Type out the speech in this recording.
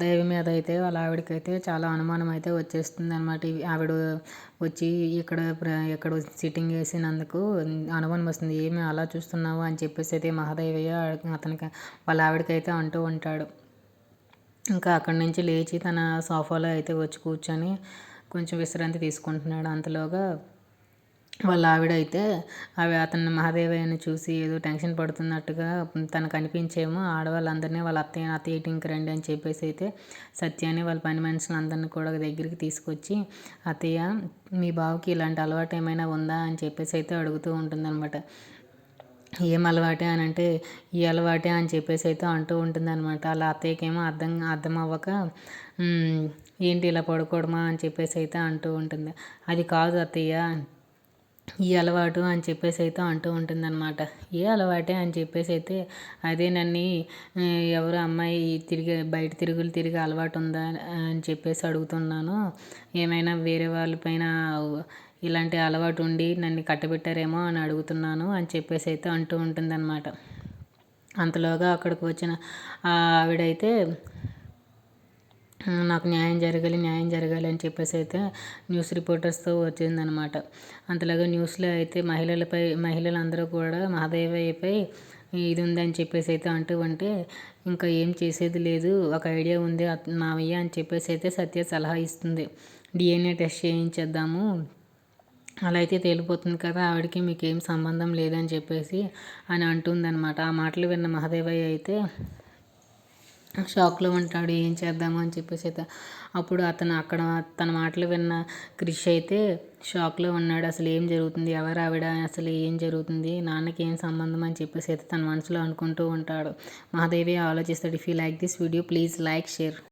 మహాదేవి మీద అయితే వాళ్ళ ఆవిడకైతే చాలా అనుమానం అయితే వచ్చేస్తుంది అనమాట ఆవిడ వచ్చి ఇక్కడ ఇక్కడ సిట్టింగ్ వేసినందుకు అనుమానం వస్తుంది. ఏమి అలా చూస్తున్నావు? అని చెప్పేసి అయితే మహాదేవయ్య అతనికి వాళ్ళ ఆవిడకైతే అంటూ ఉంటాడు. ఇంకా అక్కడి నుంచి లేచి తన సోఫాలో అయితే వచ్చి కూర్చొని కొంచెం విశ్రాంతి తీసుకుంటున్నాడు. అంతలోగా వాళ్ళ ఆవిడ అయితే అవి అతను మహాదేవయ్యని చూసి ఏదో టెన్షన్ పడుతున్నట్టుగా తనకు అనిపించేమో ఆడవాళ్ళందరినీ వాళ్ళ అత్తయ్య అత్తయ్య ఇంటికి రండి అని చెప్పేసి అయితే సత్యాన్ని వాళ్ళ పని మనుషులందరినీ కూడా దగ్గరికి తీసుకొచ్చి అత్తయ్య మీ బావకి ఇలాంటి అలవాటు ఏమైనా ఉందా? అని చెప్పేసి అయితే అడుగుతూ ఉంటుందన్నమాట. ఏం అలవాటే? అని అంటే ఈ అలవాటే? అని చెప్పేసి అయితే అంటూ ఉంటుంది అనమాట అలా అత్తయ్యకేమో అర్థం అర్థం అవ్వక ఏంటి ఇలా పడుకోవడమా అని చెప్పేసి అయితే అంటూ ఉంటుంది. అది కాదు అత్తయ్య ఈ అలవాటు అని చెప్పేసి అయితే అంటూ ఉంటుందన్నమాట. ఏ అలవాటే అని చెప్పేసి అయితే అదే నన్ను ఎవరు అమ్మాయి తిరిగి బయట తిరుగులు తిరిగి అలవాటు ఉందా అని చెప్పేసి అడుగుతున్నాను. ఏమైనా వేరే వాళ్ళ పైన ఇలాంటి అలవాటు ఉండి నన్ను కట్టబెట్టారేమో అని అడుగుతున్నాను అని చెప్పేసి అయితే అంటూ ఉంటుందన్నమాట. అంతలోగా అక్కడికి వచ్చిన ఆవిడైతే నాకు న్యాయం జరగాలి న్యాయం జరగాలి అని చెప్పేసి అయితే న్యూస్ రిపోర్టర్స్తో వచ్చిందనమాట అంతలాగా న్యూస్లో అయితే మహిళలపై మహిళలందరూ కూడా మహాదేవయ్యపై ఇది ఉందని చెప్పేసి అయితే అంటూ ఉంటే ఇంకా ఏం చేసేది లేదు ఒక ఐడియా ఉంది మావయ్య అని చెప్పేసి అయితే సత్య సలహా ఇస్తుంది. డిఎన్ఏ టెస్ట్ చేయించేద్దాము. అలా అయితే తేలిపోతుంది కదా ఆవిడకి మీకేం సంబంధం లేదని చెప్పేసి అని అంటుందన్నమాట. ఆ మాటలు విన్న మహాదేవయ్య అయితే షాక్లో ఉంటాడు ఏం చేద్దాము అని చెప్పేసి అయితే అప్పుడు అతను అక్కడ తన మాటలు విన్న క్రిష్ అయితే షాక్లో ఉన్నాడు. అసలు ఏం జరుగుతుంది? ఎవరు ఆవిడ? అసలు ఏం జరుగుతుంది? నాన్నకి ఏం సంబంధం అని చెప్పేసి అయితే తన మనసులో అనుకుంటూ ఉంటాడు. మహాదేవి ఆలోచిస్తాడు if you like this video please like share